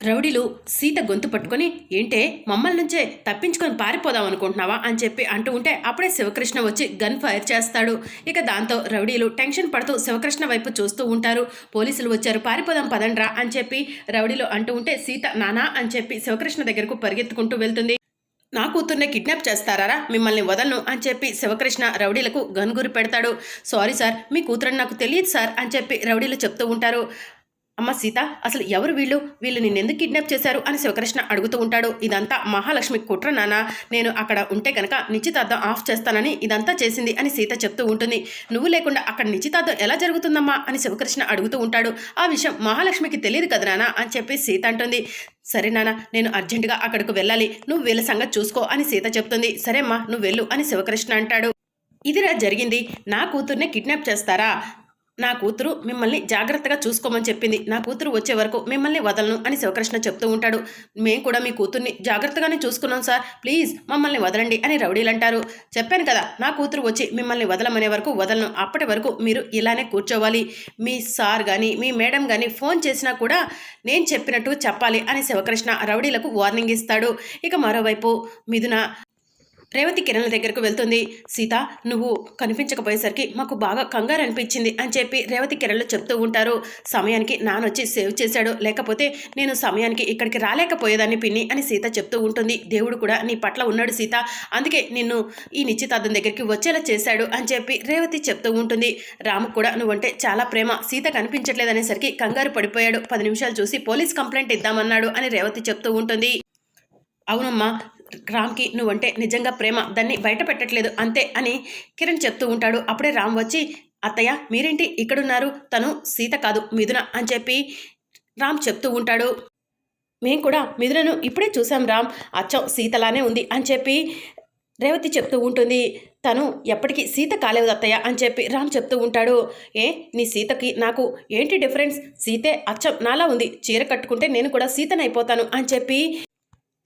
రౌడీలు సీత గొంతు పట్టుకొని ఏంటే మమ్మల్ని నుంచే తప్పించుకొని పారిపోదాం అనుకుంటున్నావా? అని చెప్పి అంటూ ఉంటే అప్పుడే శివకృష్ణ వచ్చి గన్ ఫైర్ చేస్తాడు. ఇక దాంతో రౌడీలు టెన్షన్ పడుతూ శివకృష్ణ వైపు చూస్తూ ఉంటారు. పోలీసులు వచ్చారు పారిపోదాం పదండ్రా అని చెప్పి రౌడీలు అంటూ ఉంటే సీత నానా అని చెప్పి శివకృష్ణ దగ్గరకు పరిగెత్తుకుంటూ వెళ్తుంది. నా కూతుర్నే కిడ్నాప్ చేస్తారా మిమ్మల్ని వదలను అని చెప్పి శివకృష్ణ రౌడీలకు గన్గురు పెడతాడు. సారీ సార్ మీ కూతురని నాకు తెలియదు సార్ అని చెప్పి రౌడీలు చెప్తూ ఉంటారు. అమ్మ సీత అసలు ఎవరు వీళ్ళు? వీళ్ళు నిన్నెందుకు కిడ్నాప్ చేశారు? అని శివకృష్ణ అడుగుతూ ఉంటాడు. ఇదంతా మహాలక్ష్మి కుట్ర నాన్న నేను అక్కడ ఉంటే కనుక నిశ్చితార్థం ఆఫ్ చేస్తానని ఇదంతా చేసింది అని సీత చెప్తూ ఉంటుంది. నువ్వు లేకుండా అక్కడ నిశ్చితార్థం ఎలా జరుగుతుందమ్మా? అని శివకృష్ణ అడుగుతూ ఉంటాడు. ఆ విషయం మహాలక్ష్మికి తెలియదు కదా నాన్న అని చెప్పి సీత అంటుంది. సరే నాన్న నేను అర్జెంటుగా అక్కడికి వెళ్ళాలి. నువ్వు వీళ్ళ సంగతి చూసుకో అని సీత చెప్తుంది. సరేమ్మా నువ్వు వెళ్ళు అని శివకృష్ణ అంటాడు. ఇదిరా జరిగింది. నా కూతుర్నే కిడ్నాప్ చేస్తారా? నా కూతురు మిమ్మల్ని జాగ్రత్తగా చూసుకోమని చెప్పింది. నా కూతురు వచ్చే వరకు మిమ్మల్ని వదలను అని శివకృష్ణ చెప్తూ ఉంటాడు. మేము కూడా మీ కూతుర్ని జాగ్రత్తగానే చూసుకున్నాం సార్. ప్లీజ్ మమ్మల్ని వదలండి అని రౌడీలు అంటారు చెప్పాను కదా నా కూతురు వచ్చి మిమ్మల్ని వదలమనే వరకు వదలను. అప్పటి వరకు మీరు ఇలానే కూర్చోవాలి. మీ సార్ కానీ మీ మేడం కానీ ఫోన్ చేసినా కూడా నేను చెప్పినట్టు చెప్పాలి అని శివకృష్ణ రౌడీలకు వార్నింగ్ ఇస్తాడు. ఇక మరోవైపు మిథున రేవతి కిరణ్ దగ్గరకు వెళ్తుంది. సీత నువ్వు కనిపించకపోయేసరికి మాకు బాగా కంగారు అనిపించింది అని చెప్పి రేవతి కిరణ్లు చెప్తూ ఉంటారు. సమయానికి నానొచ్చి సేవ్ చేశాడు. లేకపోతే నేను సమయానికి ఇక్కడికి రాలేకపోయేదాన్ని పిన్ని అని సీత చెప్తూ ఉంటుంది. దేవుడు కూడా నీ పట్ల ఉన్నాడు సీత. అందుకే నిన్ను ఈ నిశ్చితార్థం దగ్గరికి వచ్చేలా చేశాడు అని చెప్పి రేవతి చెప్తూ ఉంటుంది. రాము కూడా నువ్వంటే చాలా ప్రేమ. సీత కనిపించట్లేదనేసరికి కంగారు పడిపోయాడు. పది నిమిషాలు చూసి పోలీస్ కంప్లైంట్ ఇద్దామన్నాడు అని రేవతి చెప్తూ ఉంటుంది. అవునమ్మా రామ్కి నువ్వంటే నిజంగా ప్రేమ దాన్ని బయట పెట్టట్లేదు అంతే అని కిరణ్ చెప్తూ ఉంటాడు. అప్పుడే రామ్ వచ్చి అత్తయ్య మీరేంటి ఇక్కడున్నారు? తను సీత కాదు మిథున అని చెప్పి రామ్ చెప్తూ ఉంటాడు. మేము కూడా మిథునను ఇప్పుడే చూసాం రామ్ అచ్చం సీతలానే ఉంది అని చెప్పి రేవతి చెప్తూ ఉంటుంది. తను ఎప్పటికీ సీత కాలేదు అత్తయ్య అని చెప్పి రామ్ చెప్తూ ఉంటాడు. ఏ నీ సీతకి నాకు ఏంటి డిఫరెన్స్? సీతే అచ్చం నాలా ఉంది చీర కట్టుకుంటే నేను కూడా సీతనైపోతాను అని చెప్పి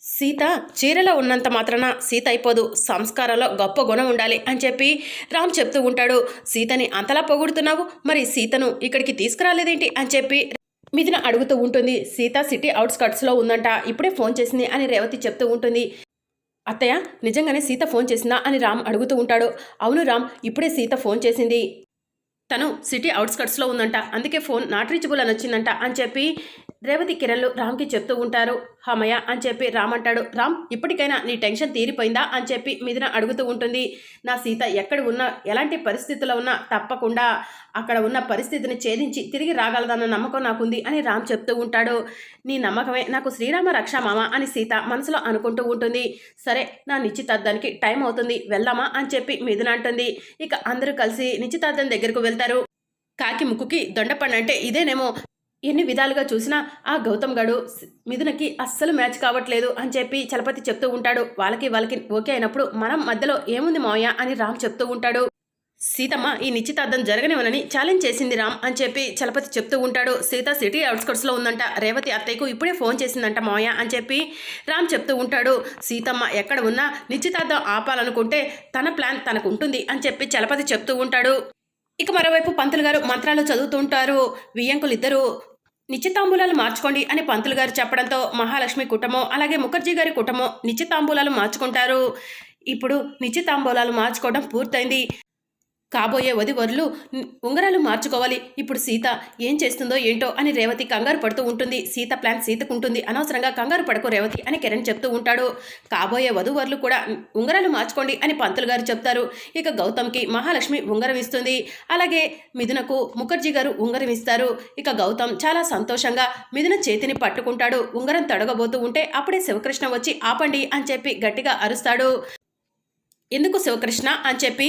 సీత చీరలో ఉన్నంత మాత్రాన సీత అయిపోదు సంస్కారంలో గొప్ప గుణం ఉండాలి అని చెప్పి రామ్ చెప్తూ ఉంటాడు. సీతని అంతలా పొగుడుతున్నావు? మరి సీతను ఇక్కడికి తీసుకురాలేదేంటి అని చెప్పి మిథున అడుగుతూ ఉంటుంది. సీత సిటీ అవుట్స్కట్స్లో ఉందంట ఇప్పుడే ఫోన్ చేసింది అని రేవతి చెప్తూ ఉంటుంది. అత్తయ్య నిజంగానే సీత ఫోన్ చేసిందా అని రామ్ అడుగుతూ ఉంటాడు. అవును రామ్ ఇప్పుడే సీత ఫోన్ చేసింది. తను సిటీ అవుట్స్కట్స్లో ఉందంట అందుకే ఫోన్ నాట్ రీచబుల్ అని వచ్చిందంట అని చెప్పి రేవతి కిరణ్లు రామ్కి చెప్తూ ఉంటారు. హమయ అని చెప్పి రామ్ అంటాడు. రామ్ ఇప్పటికైనా నీ టెన్షన్ తీరిపోయిందా? అని చెప్పి మిథున అడుగుతూ ఉంటుంది. నా సీత ఎక్కడ ఉన్నా ఎలాంటి పరిస్థితుల్లో ఉన్నా తప్పకుండా అక్కడ ఉన్న పరిస్థితిని ఛేదించి తిరిగి రాగలదన్న నమ్మకం నాకుంది అని రామ్ చెప్తూ ఉంటాడు. నీ నమ్మకమే నాకు శ్రీరామ రక్ష మామ అని సీత మనసులో అనుకుంటూ ఉంటుంది. సరే నా నిశ్చితార్థానికి టైం అవుతుంది. వెళ్దామా? అని చెప్పి మిథున అంటుంది. ఇక అందరూ కలిసి నిశ్చితార్థం దగ్గరకు వెళ్తారు. కాకి ముక్కుకి దొండపండు ఇదేనేమో ఎన్ని విధాలుగా చూసినా ఆ గౌతమ్ గడు మిథునకి అస్సలు మ్యాచ్ కావట్లేదు అని చెప్పి చలపతి చెప్తూ ఉంటాడు. వాళ్ళకి వాళ్ళకి ఓకే అయినప్పుడు మనం మధ్యలో ఏముంది మావయ్య అని రామ్ చెప్తూ ఉంటాడు. సీతమ్మ ఈ నిశ్చితార్థం జరగనివనని ఛాలెంజ్ చేసింది రామ్ అని చెప్పి చలపతి చెప్తూ ఉంటాడు. సీత సిటీ అవుట్స్కట్స్లో ఉందంట. రేవతి అత్తయ్యకు ఇప్పుడే ఫోన్ చేసిందంట మావయ్య అని చెప్పి రామ్ చెప్తూ ఉంటాడు. సీతమ్మ ఎక్కడ ఉన్నా నిశ్చితార్థం ఆపాలనుకుంటే తన ప్లాన్ తనకు ఉంటుంది అని చెప్పి చలపతి చెప్తూ ఉంటాడు. ఇక మరోవైపు పంతులు గారు మంత్రాలు చదువుతూ ఉంటారు. వియ్యంకులు ఇద్దరు నిశ్చితాంబూలాలు మార్చుకోండి అని పంతులు గారు చెప్పడంతో మహాలక్ష్మి కుటుంబం అలాగే ముఖర్జీ గారి కుటుంబం నిశ్చితాంబూలాలు మార్చుకుంటారు. ఇప్పుడు నిశ్చితాంబూలాలు మార్చుకోవడం పూర్తయింది. కాబోయే వదివరులు ఉంగరాలు మార్చుకోవాలి. ఇప్పుడు సీత ఏం చేస్తుందో ఏంటో అని రేవతి కంగారు పడుతూ ఉంటుంది. సీత ప్లాన్ సీతకు ఉంటుంది అనవసరంగా కంగారు పడుకో రేవతి అని కిరణ్ చెప్తూ ఉంటాడు. కాబోయే వధువరులు కూడా ఉంగరాలు మార్చుకోండి అని పంతులు గారు చెప్తారు. ఇక గౌతమ్కి మహాలక్ష్మి ఉంగరం ఇస్తుంది. అలాగే మిథునకు ముఖర్జీ గారు ఉంగరం ఇస్తారు. ఇక గౌతమ్ చాలా సంతోషంగా మిథున చేతిని పట్టుకుంటాడు. ఉంగరం తొడగబోతూ ఉంటే అప్పుడే శివకృష్ణ వచ్చి ఆపండి అని చెప్పి గట్టిగా అరుస్తాడు. ఎందుకు శివకృష్ణ అని చెప్పి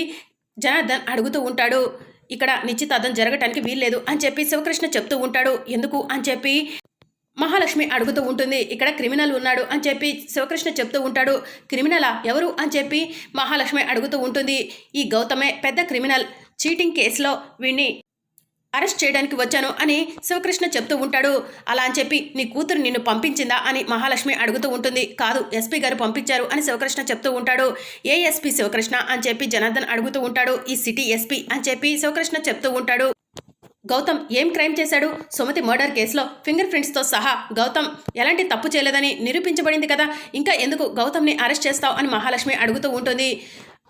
జనార్దన్ అడుగుతూ ఉంటాడు ఇక్కడ నిశ్చితార్థం జరగటానికి వీల్లేదు అని చెప్పి శివకృష్ణ చెప్తూ ఉంటాడు. ఎందుకు? అని చెప్పి మహాలక్ష్మి అడుగుతూ ఉంటుంది. ఇక్కడ క్రిమినల్ ఉన్నాడు అని చెప్పి శివకృష్ణ చెప్తూ ఉంటాడు. క్రిమినలా? ఎవరు? అని చెప్పి మహాలక్ష్మి అడుగుతూ ఉంటుంది. ఈ గౌతమే పెద్ద క్రిమినల్. చీటింగ్ కేసులో వీణ్ణి అరెస్ట్ చేయడానికి వచ్చాను అని శివకృష్ణ చెప్తూ ఉంటాడు. అలా అని చెప్పి నీ కూతురు నిన్ను పంపించిందా అని మహాలక్ష్మి అడుగుతూ ఉంటుంది. కాదు ఎస్పీ గారు పంపించారు అని శివకృష్ణ చెప్తూ ఉంటాడు. ఏ ఎస్పీ శివకృష్ణ అని చెప్పి జనార్దన్ అడుగుతూ ఉంటాడు. ఈ సిటీ ఎస్పీ అని చెప్పి శివకృష్ణ చెప్తూ ఉంటాడు. గౌతమ్ ఏం క్రైమ్ చేశాడు? సుమతి మర్డర్ కేసులో ఫింగర్ ప్రింట్స్తో సహా గౌతమ్ ఎలాంటి తప్పు చేయలేదని నిరూపించబడింది కదా. ఇంకా ఎందుకు గౌతమ్ని అరెస్ట్ చేస్తావు అని మహాలక్ష్మి అడుగుతూ ఉంటుంది.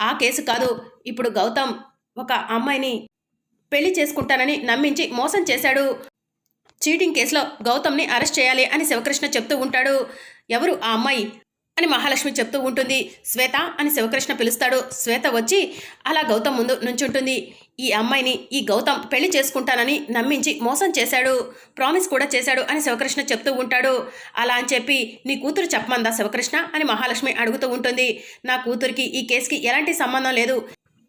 ఆ కేసు కాదు ఇప్పుడు గౌతమ్ ఒక అమ్మాయిని పెళ్ళి చేసుకుంటానని నమ్మించి మోసం చేశాడు. చీటింగ్ కేసులో గౌతమ్ని అరెస్ట్ చేయాలి అని శివకృష్ణ చెప్తూ ఉంటాడు. ఎవరు ఆ అమ్మాయి అని మహాలక్ష్మి చెప్తూ ఉంటుంది. శ్వేత అని శివకృష్ణ పిలుస్తాడు. శ్వేత వచ్చి అలా గౌతమ్ ముందు నుంచుంటుంది. ఈ అమ్మాయిని ఈ గౌతమ్ పెళ్ళి చేసుకుంటానని నమ్మించి మోసం చేశాడు. ప్రామిస్ కూడా చేశాడు అని శివకృష్ణ చెప్తూ ఉంటాడు. అలా అని చెప్పి నీ కూతురు చెప్పమందా శివకృష్ణ అని మహాలక్ష్మి అడుగుతూ ఉంటుంది. నా కూతురికి ఈ కేసుకి ఎలాంటి సంబంధం లేదు.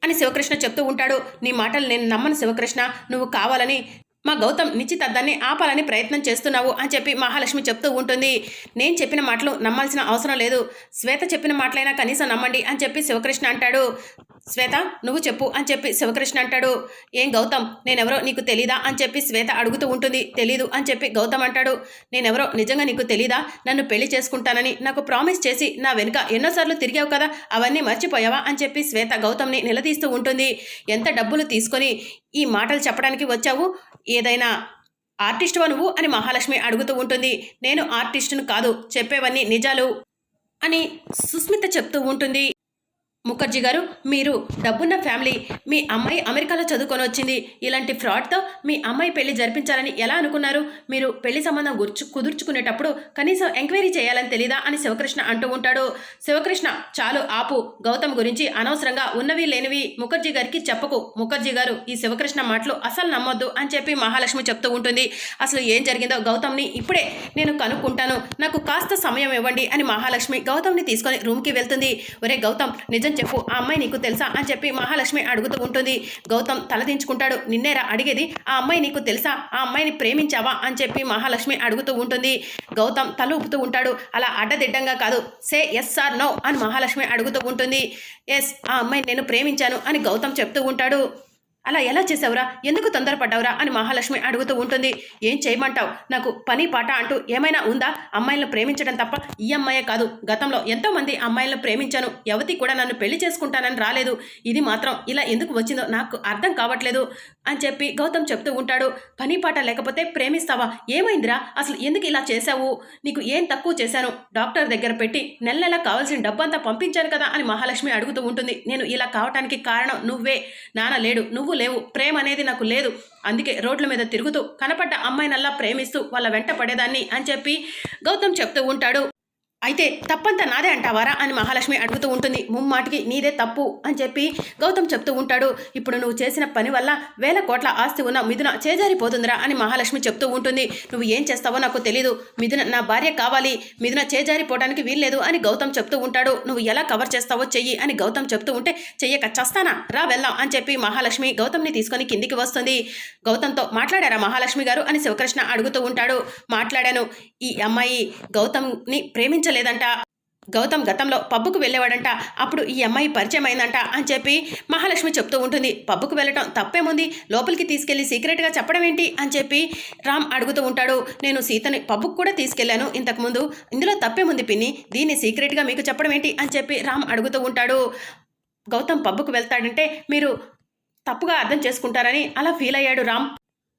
అని శివకృష్ణ చెప్తూ ఉంటాడు. నీ మాటలు నేను నమ్మను శివకృష్ణ. నువ్వు కావాలని మా గౌతమ్ నిశ్చితార్థాన్ని ఆపాలని ప్రయత్నం చేస్తున్నావు అని చెప్పి మహాలక్ష్మి చెప్తూ ఉంటుంది. నేను చెప్పిన మాటలు నమ్మాల్సిన అవసరం లేదు. శ్వేత చెప్పిన మాటలైనా కనీసం నమ్మండి అని చెప్పి శివకృష్ణ అంటాడు. శ్వేత నువ్వు చెప్పు అని చెప్పి శివకృష్ణ అంటాడు. ఏం గౌతమ్ నేనెవరో నీకు తెలీదా అని చెప్పి శ్వేత అడుగుతూ ఉంటుంది. తెలీదు అని చెప్పి గౌతమ్ అంటాడు. నేనెవరో నిజంగా నీకు తెలీదా? నన్ను పెళ్ళి చేసుకుంటానని నాకు ప్రామిస్ చేసి నా వెనుక ఎన్నోసార్లు తిరిగావు కదా అవన్నీ మర్చిపోయావా అని చెప్పి శ్వేత గౌతమ్ని నిలదీస్తూ ఉంటుంది. ఎంత డబ్బులు తీసుకొని ఈ మాటలు చెప్పడానికి వచ్చావు? ఏదైనా ఆర్టిస్టువా నువ్వు? అని మహాలక్ష్మి అడుగుతూ ఉంటుంది. నేను ఆర్టిస్టును కాదు చెప్పేవన్నీ నిజాలు అని సుస్మిత చెప్తూ ఉంటుంది. ముఖర్జీ గారు మీరు డబ్బున్న ఫ్యామిలీ మీ అమ్మాయి అమెరికాలో చదువుకొని వచ్చింది. ఇలాంటి ఫ్రాడ్తో మీ అమ్మాయి పెళ్ళి జరిపించాలని ఎలా అనుకున్నారు? మీరు పెళ్ళి సంబంధం గుర్చు కుదుర్చుకునేటప్పుడు కనీసం ఎంక్వైరీ చేయాలని తెలీదా అని శివకృష్ణ అంటూ ఉంటాడు. శివకృష్ణ చాలు ఆపు. గౌతమ్ గురించి అనవసరంగా ఉన్నవి లేనివి ముఖర్జీ గారికి చెప్పకు. ముఖర్జీ గారు ఈ శివకృష్ణ మాటలు అసలు నమ్మొద్దు అని చెప్పి మహాలక్ష్మి చెప్తూ ఉంటుంది. అసలు ఏం జరిగిందో గౌతమ్ని ఇప్పుడే నేను కనుక్కుంటాను. నాకు కాస్త సమయం ఇవ్వండి అని మహాలక్ష్మి గౌతమ్ని తీసుకొని రూమ్కి వెళ్తుంది. ఒరే గౌతమ్ నిజం చెప్పు ఆ అమ్మాయి నీకు తెలుసా? అని చెప్పి మహాలక్ష్మి అడుగుతూ ఉంటుంది. గౌతమ్ తలదించుకుంటాడు నిన్నేరా అడిగేది? ఆ అమ్మాయి నీకు తెలుసా? ఆ అమ్మాయిని ప్రేమించావా? అని చెప్పి మహాలక్ష్మి అడుగుతూ ఉంటుంది. గౌతమ్ తల ఊపుతూ ఉంటాడు. అలా అడ్డదిడ్డంగా కాదు. సే ఎస్ ఆర్ నో అని మహాలక్ష్మి అడుగుతూ ఉంటుంది. ఎస్ ఆ అమ్మాయిని నేను ప్రేమించాను అని గౌతమ్ చెప్తూ ఉంటాడు. అలా ఎలా చేసావురా ఎందుకు తొందరపడ్డావురా? అని మహాలక్ష్మి అడుగుతూ ఉంటుంది. ఏం చేయమంటావు? నాకు పని పాట అంటూ ఏమైనా ఉందా? అమ్మాయిలను ప్రేమించడం తప్ప ఈ అమ్మాయే కాదు. గతంలో ఎంతోమంది అమ్మాయిలను ప్రేమించాను. యువతి కూడా నన్ను పెళ్ళి చేసుకుంటానని రాలేదు. ఇది మాత్రం ఇలా ఎందుకు వచ్చిందో నాకు అర్థం కావట్లేదు అని చెప్పి గౌతమ్ చెప్తూ ఉంటాడు. పని పాట లేకపోతే ప్రేమిస్తావా? ఏమైందిరా? అసలు ఎందుకు ఇలా చేశావు? నీకు ఏం తక్కువ చేశాను? డాక్టర్ దగ్గర పెట్టి నెల నెల కావాల్సిన డబ్బంతా పంపించాను కదా అని మహాలక్ష్మి అడుగుతూ ఉంటుంది. నేను ఇలా కావటానికి కారణం నువ్వే. నాన్న లేడు. నువ్వు లేవు. ప్రేమ అనేది నాకు లేదు. అందుకే రోడ్ల మీద తిరుగుతూ కనపడ్డ అమ్మాయినల్లా ప్రేమిస్తూ వాళ్ళ వెంట పడేదాన్ని అని చెప్పి గౌతమ్ చెప్తూ ఉంటాడు. అయితే తప్పంతా నాదే అంటావారా అని మహాలక్ష్మి అడుగుతూ ఉంటుంది. ముమ్మాటికి నీదే తప్పు అని చెప్పి గౌతమ్ చెప్తూ ఉంటాడు. ఇప్పుడు నువ్వు చేసిన పని వల్ల వేల కోట్ల ఆస్తి ఉన్న మిథున చేజారిపోతుందిరా అని మహాలక్ష్మి చెప్తూ ఉంటుంది. నువ్వు ఏం చేస్తావో నాకు తెలీదు. మిథున నా భార్య కావాలి. మిథున చేజారిపోవడానికి వీల్లేదు అని గౌతమ్ చెప్తూ ఉంటాడు. నువ్వు ఎలా కవర్ చేస్తావో చెయ్యి అని గౌతమ్ చెప్తూ ఉంటే చెయ్యక చస్తానా? రా వెళ్దాం అని చెప్పి మహాలక్ష్మి గౌతమ్ని తీసుకొని కిందికి వస్తుంది. గౌతమ్తో మాట్లాడారా మహాలక్ష్మి గారు అని శివకృష్ణ అడుగుతూ ఉంటాడు. మాట్లాడాను. ఈ అమ్మాయి గౌతమ్ని లేదంట. గౌతమ్ గతంలో పబ్బుకు వెళ్ళేవాడంట. అప్పుడు ఈ అమ్మాయి పరిచయం అయిందంట అని చెప్పి మహాలక్ష్మి చెప్తూ ఉంటుంది. పబ్బుకు వెళ్ళటం తప్పేముంది? లోపలికి తీసుకెళ్ళి సీక్రెట్గా చెప్పడం ఏంటి? అని చెప్పి రామ్ అడుగుతూ ఉంటాడు. నేను సీతని పబ్బుకు కూడా తీసుకెళ్ళాను ఇంతకుముందు. ఇందులో తప్పేముంది పిన్ని? దీన్ని సీక్రెట్గా మీకు చెప్పడం ఏంటి? అని చెప్పి రామ్ అడుగుతూ ఉంటాడు. గౌతమ్ పబ్బుకు వెళ్తాడంటే మీరు తప్పుగా అర్థం చేసుకుంటారని అలా ఫీల్ అయ్యాడు రామ్.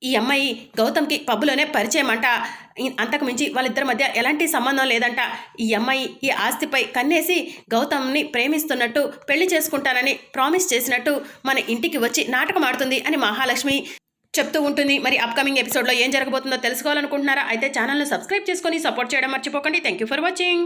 ఈ అమ్మాయి గౌతమ్కి పబ్బులోనే పరిచయం అంట అంతకుమించి అంతకు మించి వాళ్ళిద్దరి మధ్య ఎలాంటి సంబంధం లేదంట. ఈ అమ్మాయి ఈ ఆస్తిపై కన్నేసి గౌతమ్ని ప్రేమిస్తున్నట్టు పెళ్ళి చేసుకుంటానని ప్రామిస్ చేసినట్టు మన ఇంటికి వచ్చి నాటకం ఆడుతుంది అని మహాలక్ష్మి చెప్తూ ఉంటుంది. మరి అప్కమింగ్ ఎపిసోడ్లో ఏం జరగబోతుందో తెలుసుకోవాలనుకుంటున్నారా? అయితే ఛానల్ను సబ్స్క్రైబ్ చేసుకొని సపోర్ట్ చేయడం మర్చిపోకండి. Thank you for watching.